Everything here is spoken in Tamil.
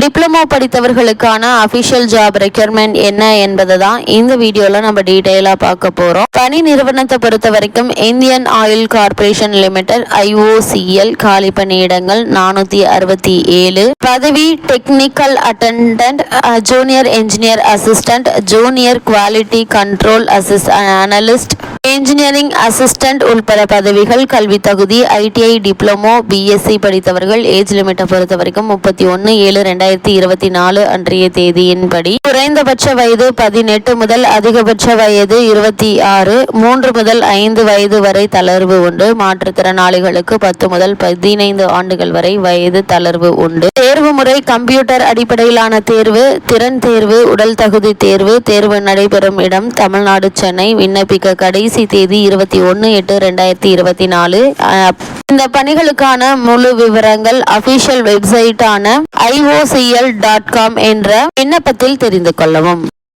டிப்ளமோ படித்தவர்களுக்கான அபிஷியல் ஜாப் ரெக்யர்மெண்ட் என்ன என்பதை தான் இந்த வீடியோல நம்ம டீட்டெயிலாக பார்க்க போறோம். பணி நிறுவனத்தை பொறுத்த வரைக்கும் Indian oil corporation limited IOCL காலி பணியிடங்கள் நானூத்தி அறுபத்தி ஏழு. பதவி technical attendant junior engineer assistant junior quality control assist analyst engineering assistant உள்பட பதவிகள் கல்வி தகுதி ஐடிஐ டிப்ளமோ பிஎஸ்சி படித்தவர்கள் ஏஜ் லிமிட்டை பொறுத்த வரைக்கும் முப்பத்தி ஒன்று ஏழு ரெண்டாயிரத்தி இருபத்தி நாலு அன்றைய தேதியின்படி. குறைந்தபட்ச வயது பதினெட்டு முதல் அதிகபட்ச வயது இருபத்தி ஆறு மூன்று முதல் ஐந்து வயது வரை தளர்வு உண்டு. மாற்றுத்திறனாளிகளுக்கு பத்து முதல் பதினைந்து ஆண்டுகள் வரை வயது தளர்வு உண்டு. தேர்வு முறை கம்ப்யூட்டர் அடிப்படையிலான தேர்வு திறன் தேர்வு உடல் தகுதி தேர்வு தேர்வு நடைபெறும் இடம் தமிழ்நாடு சென்னை. விண்ணப்பிக்க கடைசி கடைசி தேதி இருபத்தி ஒன்று எட்டு ரெண்டாயிரத்தி இருபத்தி நாலு. இந்த பணிகளுக்கான முழு விவரங்கள் அபிஷியல் வெப்சைட்டான ஐஓசிஎல் டாட் காம் என்ற விண்ணப்பத்தில் தெரிந்து கொள்ளவும்.